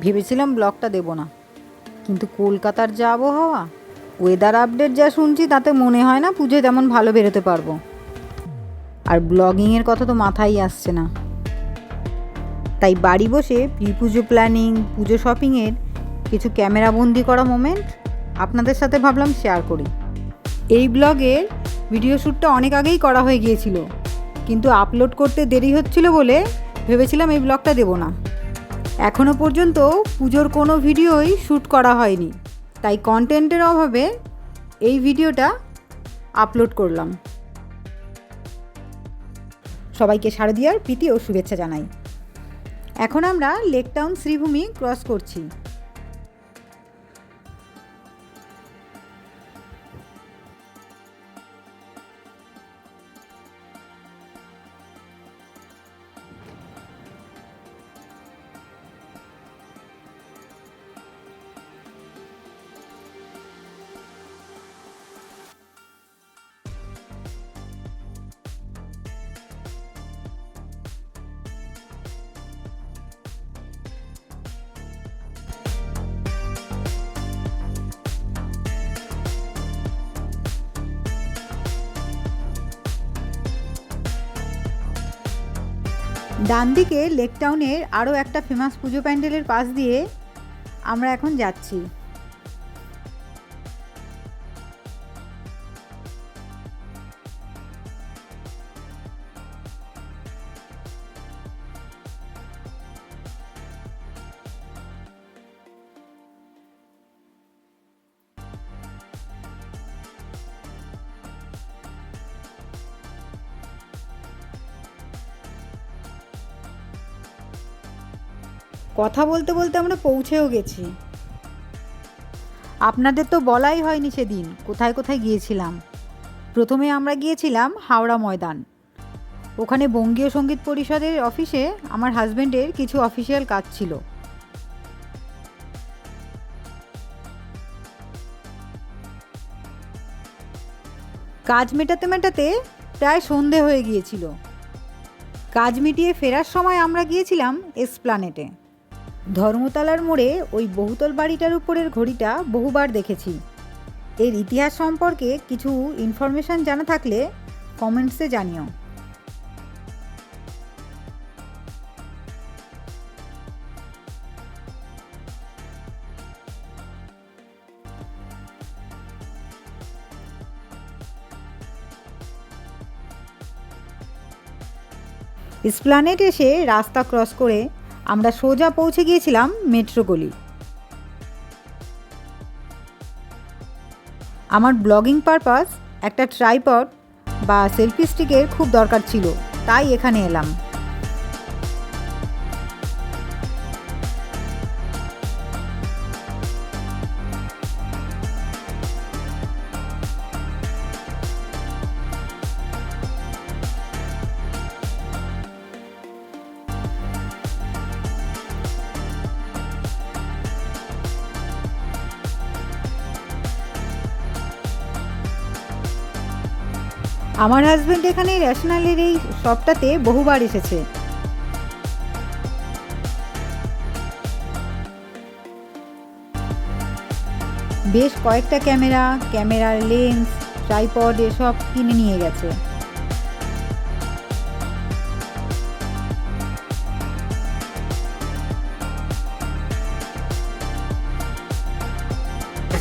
ভেবেছিলাম ব্লগটা দেব না। কিন্তু কলকাতার যা আবহাওয়া ওয়েদার আপডেট যা শুনছি তাতে মনে হয় না পুজোয় তেমন ভালো বেরোতে পারব। আর ব্লগিংয়ের কথা তো মাথায় আসছে না। তাই বাড়ি বসে প্রি পুজো প্ল্যানিং পুজো শপিংয়ের কিছু ক্যামেরাবন্দি করা মোমেন্ট আপনাদের সাথে ভাবলাম শেয়ার করি। এই ব্লগের ভিডিও শ্যুটটা অনেক আগেই করা হয়ে গিয়েছিল। কিন্তু আপলোড করতে দেরি হচ্ছিল বলে ভেবেছিলাম এই ব্লগটা দেব না। এখনও পর্যন্ত পুজোর কোনো ভিডিওই শ্যুট করা হয়নি। তাই কন্টেন্টের অভাবে এই ভিডিওটা আপলোড করলাম। সবাইকে শারদীয়ার প্রীতি ও শুভেচ্ছা জানাই। এখন আমরা লেক টাউন শ্রীভূমি ক্রস করছি। ডান দিকে লেক টাউনের আরও একটা ফেমাস পুজো প্যান্ডেলের পাশ দিয়ে আমরা এখন যাচ্ছি। কথা বলতে বলতে আমরা পৌঁছেও গেছি। আপনাদের তো বলাই হয়নি সেদিন, কোথায় কোথায় গিয়েছিলাম। প্রথমে আমরা গিয়েছিলাম হাওড়া ময়দান। ওখানে বঙ্গীয় সংগীত পরিষদের অফিসে আমার হাজব্যান্ডের কিছু অফিসিয়াল কাজ ছিল। কাজ মেটাতে মেটাতে প্রায় সন্ধে হয়ে গিয়েছিল। কাজ মিটিয়ে ফেরার সময় আমরা গিয়েছিলাম এসপ্লানেটে। ধর্মতলার মোড়ে ওই বহুতল বাড়িটার উপরের ঘড়িটা বহুবার দেখেছি। এর ইতিহাস সম্পর্কে কিছু ইনফরমেশান জানা থাকলে কমেন্টসে জানিও। স্প্লানেট এসে রাস্তা ক্রস করে আমরা সোজা পৌঁছে গিয়েছিলাম মেট্রো গলি। আমার ব্লগিং পারপাস একটা ট্রাইপড বা সেলফি স্টিকের খুব দরকার ছিল, তাই এখানে এলাম। আমার হাজব্যান্ড এখানে রেশনালের এই শপটাতে বহুবার এসেছে। বেশ কয়েকটা ক্যামেরা, ক্যামেরার লেন্স ট্রাইপড এসব কিনে নিয়ে গেছে।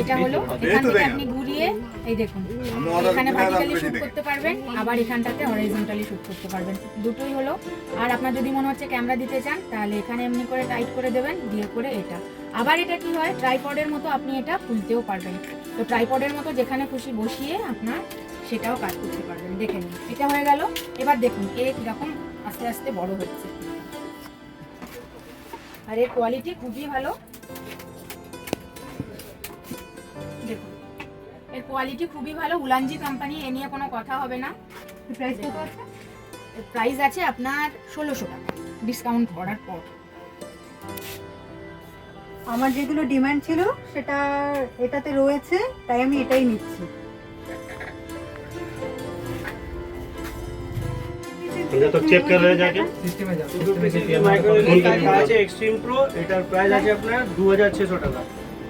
এটা হলো এখান থেকে আপনি ঘুরিয়ে এই দেখুন এখানে ভার্টিক্যালি শুট করতে পারবেন আবার এখানটাতে হরিজন্টালি শুট করতে পারবেন। দুটোই হলো। আর আপনার যদি মনে হচ্ছে ক্যামেরা দিতে চান তাহলে এখানে এমনি করে টাইট করে দেবেন দিয়ে করে এটা। আবার এটা কি হয় ট্রাইপডের মতো আপনি এটা খুলতেও পারবেন। তো ট্রাইপডের মতো যেখানে খুশি বসিয়ে আপনার সেটাও কাজ করতে পারবেন। দেখে নিন এটা হয়ে গেল। এবার দেখুন এ কীরকম আস্তে আস্তে বড় হচ্ছে। আর এর কোয়ালিটি খুবই ভালো। এর কোয়ালিটি খুবই ভালো। উলানজি কোম্পানি এ নিয়ে কোনো কথা হবে না। প্রাইস কত আছে? প্রাইস আছে আপনার ষোলোশো টাকা। ডিসকাউন্ট করার পর। আমার যেগুলো ডিমান্ড ছিল সেটা এটাতে রয়েছে তাই আমি এটাই নিচ্ছি। এটা তো চেক করে যাকে সিস্টেমে যাবে সিস্টেমে আছে এক্সট্রিম প্রো এটার প্রাইস আছে আপনার 2600 টাকা।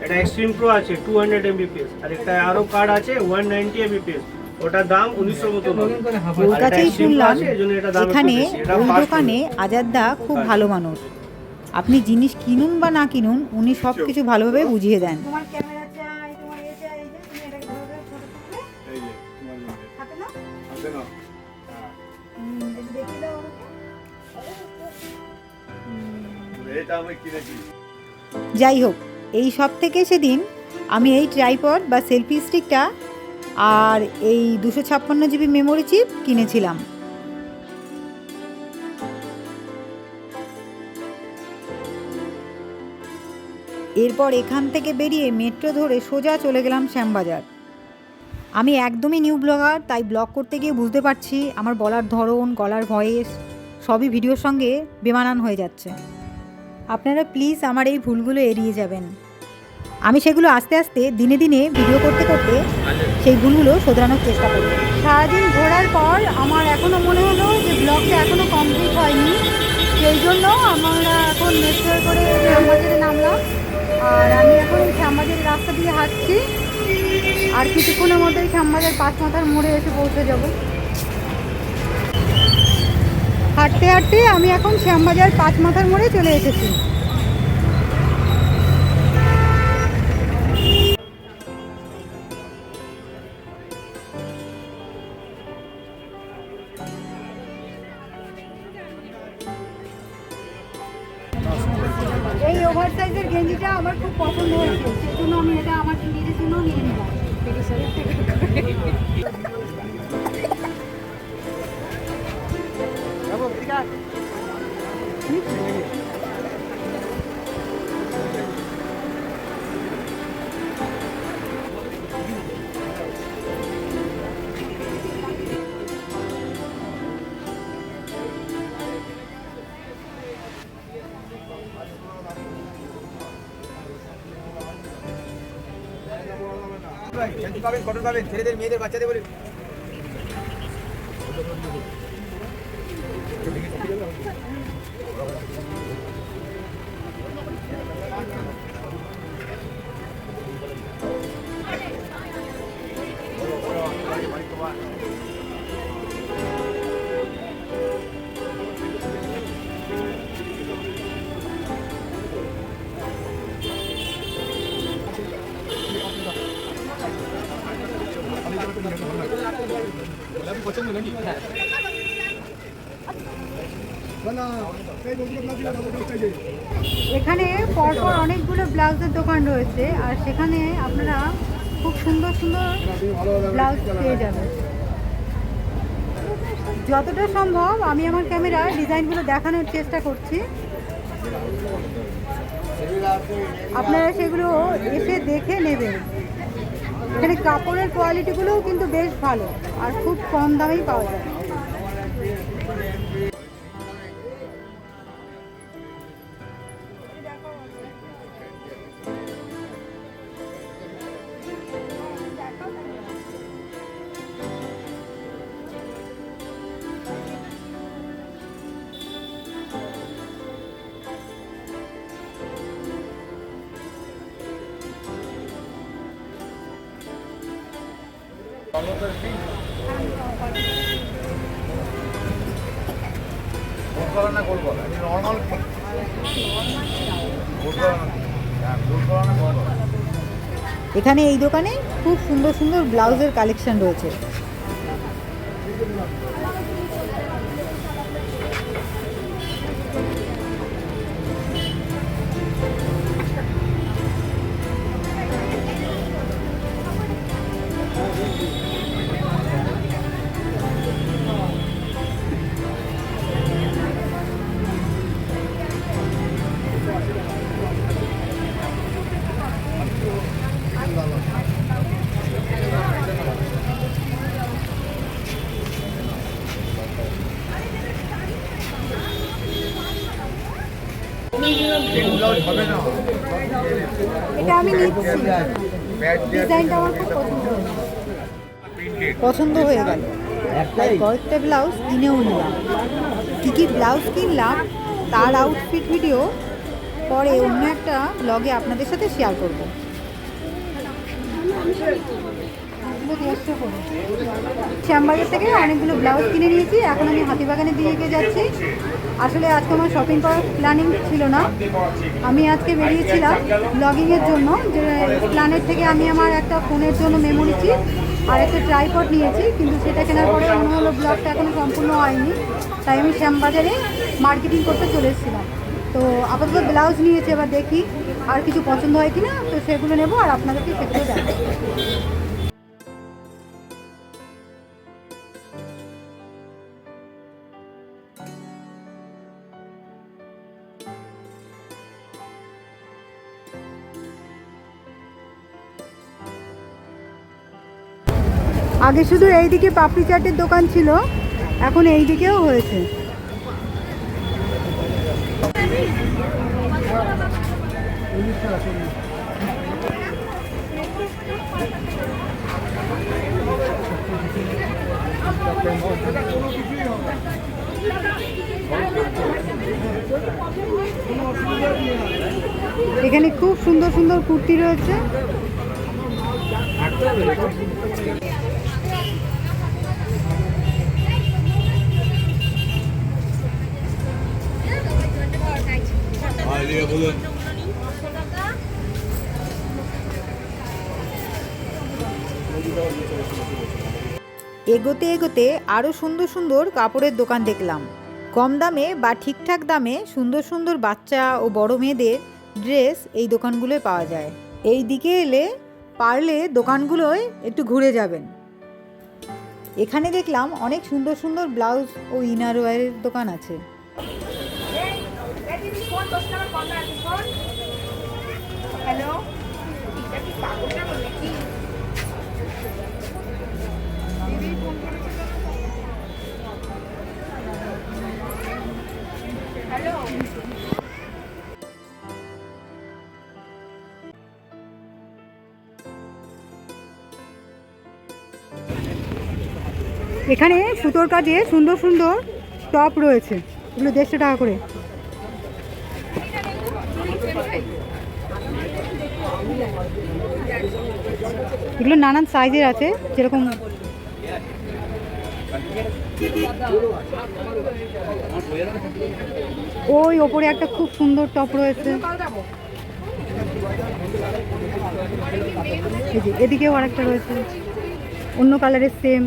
এটা এক্সট্রিম প্রো আছে টু হান্ড্রেড এমবিপিএস আর একটা আরও কার্ড আছে ওয়ান নাইনটি এমবিপিএস ওটার দাম উনিশশো মতো ওর কাছেই শুনলাম এখানে ওই দোকানে আজাদদা খুব ভালো মানুষ। আপনি জিনিস কিনুন বা না কিনুন উনি সব কিছু ভালোভাবে বুঝিয়ে দেন। যাই হোক এই সব থেকে সেদিন আমি এই ট্রাইপড বা সেলফি স্টিকটা আর এই দুশো ছাপ্পান্ন জিবি মেমোরি চিপ কিনেছিলাম। এরপর এখান থেকে বেরিয়ে মেট্রো ধরে সোজা চলে গেলাম শ্যামবাজার। আমি একদমই নিউ ব্লগার, তাই ব্লগ করতে গিয়ে বুঝতে পারছি আমার বলার ধরন, গলার ভয়েস সবই ভিডিওর সঙ্গে বেমানান হয়ে যাচ্ছে। আপনারা প্লিজ আমার এই ভুলগুলো এড়িয়ে যাবেন। আমি সেগুলো আস্তে আস্তে দিনে দিনে ভিডিও করতে করতে সেই ভুলগুলো শোধরানোর চেষ্টা করব সারাদিন ঘোরার পর আমার এখনও মনে হলো যে ব্লগটা এখনও কমপ্লিট হয়নি। সেই জন্য আমরা এখন মেট্রোয় করে শ্যামবাজারে নামলাম। আর আমি এখন এই শ্যামবাজারের রাস্তা দিয়ে হাঁটছি। আর কিছুক্ষণের মধ্যেই শ্যামবাজার পাঁচ মাথার মোড়ে এসে পৌঁছে যাব। হাঁটতে হাঁটতে আমি এখন শ্যামবাজার পাঁচ মাথার মোড়ে চলে এসেছি। এই ওভার সাইজের গেঞ্জিটা আমার খুব পছন্দ হয়েছে সেজন্য আমি এটা আমার নিজের জন্য নিয়ে নিলাম। হেলদি ছেলেদের মেয়েদের বাচ্চাদের বলি এখানে পরপর অনেকগুলো ব্লাউজের দোকান রয়েছে আর সেখানে আপনারা খুব সুন্দর সুন্দর ব্লাউজ পেয়ে যাবেন। যতটা সম্ভব আমি আমার ক্যামেরা ডিজাইনগুলো দেখানোর চেষ্টা করছি। আপনারা সেগুলো এসে দেখে নেবেন। এখানে কাপড়ের কোয়ালিটিগুলোও কিন্তু বেশ ভালো আর খুব কম দামেই পাওয়া যায়। এখানে এই দোকানে খুব সুন্দর সুন্দর ব্লাউজের কালেকশন রয়েছে। এটা আমি নিচ্ছি। ডিজাইনটা আমার খুব পছন্দ পছন্দ হয়ে গেল। তাই কয়েকটা ব্লাউজ কিনেও নিলাম। কী কী ব্লাউজ কিনলাম তার আউটফিট ভিডিও পরে অন্য একটা ব্লগে আপনাদের সাথে শেয়ার করব। শ্যামবাজার থেকে অনেকগুলো ব্লাউজ কিনে নিয়েছি, এখন আমি হাতিবাগানের দিকে যাচ্ছি। আসলে আজকে আমার শপিং করার প্ল্যানিং ছিল না। আমি আজকে বেরিয়েছিলাম ব্লগিংয়ের জন্য, যে প্ল্যানের থেকে আমি আমার একটা ফোনের জন্য মেমোরি চিপ আর একটা ট্রাইপড নিয়েছি, কিন্তু সেটা কেনার পরে মনে হলো ব্লগটা এখনও সম্পূর্ণ হয়নি। তাই আমি শ্যামবাজারে মার্কেটিং করতে চলে এসেছিলাম। তো আপাতত ব্লাউজ নিয়েছি, এবার দেখি আর কিছু পছন্দ হয় কি না তো সেগুলো নেব আর আপনাদেরকে সেগুলো দেখাবো। আগে শুধু এইদিকে পাপড়ি চাটের দোকান ছিল, এখন এই দিকেও হয়েছে। এখানে খুব সুন্দর সুন্দর কুর্তি রয়েছে। এগোতে এগোতে আরও সুন্দর সুন্দর কাপড়ের দোকান দেখলাম। কম দামে বা ঠিকঠাক দামে সুন্দর সুন্দর বাচ্চা ও বড় মেয়েদের ড্রেস এই দোকানগুলোয় পাওয়া যায়। এই দিকে এলে পারলে দোকানগুলোয় একটু ঘুরে যাবেন। এখানে দেখলাম অনেক সুন্দর সুন্দর ব্লাউজ ও ইনার ওয়ারের দোকান আছে। এখানে সুতোর কাজে সুন্দর সুন্দর টপ রয়েছে। এগুলো দেড়শো টাকা করে। এগুলো নানান সাইজের আছে, যেরকম ওই ওপরে একটা খুব সুন্দর টপ রয়েছে। এদিকেও আরেকটা রয়েছে। অন্য কালারের সেম।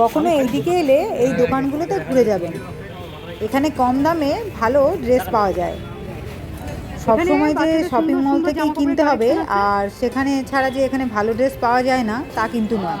কখনো এইদিকে এলে এই দোকানগুলোতে ঘুরে যাবেন। এখানে কম দামে ভালো ড্রেস পাওয়া যায়। সব সময় যে শপিং মল থেকেই কিনতে হবে আর সেখানে ছাড়া যে এখানে ভালো ড্রেস পাওয়া যায় না তা কিন্তু নয়।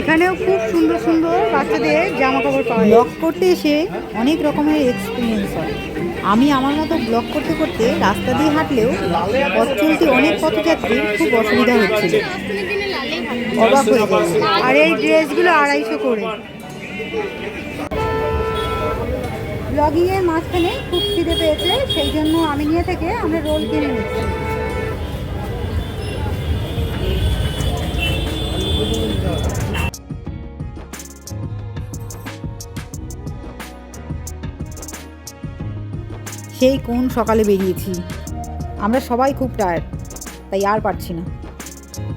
এখানেও খুব সুন্দর সুন্দর বাচ্চাদের জামা কাপড় পাওয়া যায়। ব্লগ করতে এসে অনেক রকমের এক্সপিরিয়েন্স হয়। আমি আমার মতো ব্লগ করতে করতে রাস্তা দিয়ে হাঁটলেও পথ অনেক পথযাত্রীর খুব অসুবিধা হচ্ছিল। অবাক হয়ে যাচ্ছে আর এই ড্রেসগুলো আড়াইশো করে। ব্লগিংয়ের মাঝখানে খুব খিদে পেয়েছে, সেই জন্য আমি নিয়ে থেকে আমরা রোল কিনে নিচ্ছি। সেই কোন সকালে বেরিয়েছি। আমরা সবাই খুব টায়ার্ড তাই আর পারছি না।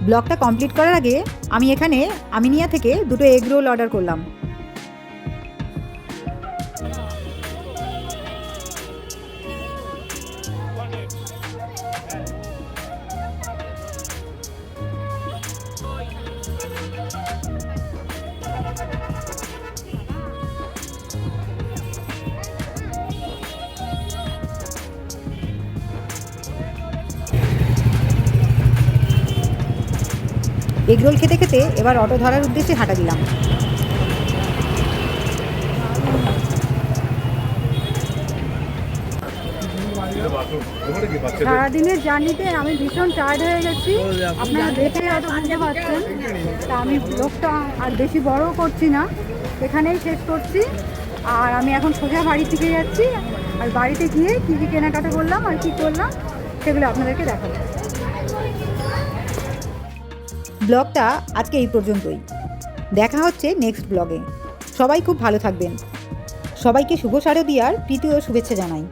ব্লগটা কমপ্লিট করার আগে আমি এখানে আমিনিয়া থেকে দুটো এগ রোল অর্ডার করলাম। এগ রোল খেতে খেতে এবার অটো ধরার উদ্দেশ্যে হাঁটা দিলাম। সারাদিনের জার্নিতে আমি ভীষণ টায়ার্ড হয়ে গেছি। আপনারা দেখে হয়তো বুঝতে পারছেন তা আমি ব্লগটা আর বেশি বড় করছি না। এখানেই শেষ করছি। আর আমি এখন সোজা বাড়ি থেকে যাচ্ছি। আর বাড়িতে গিয়ে কী কী কেনাকাটা করলাম আর কী করলাম, সেগুলো আপনাদেরকে দেখাবো। ব্লগটা আজকে এই পর্যন্তই। দেখা হচ্ছে নেক্সট ব্লগে সবাই খুব ভালো থাকবেন। সবাইকে শুভ সারদিয়ার প্রীতি ও শুভেচ্ছা জানাই।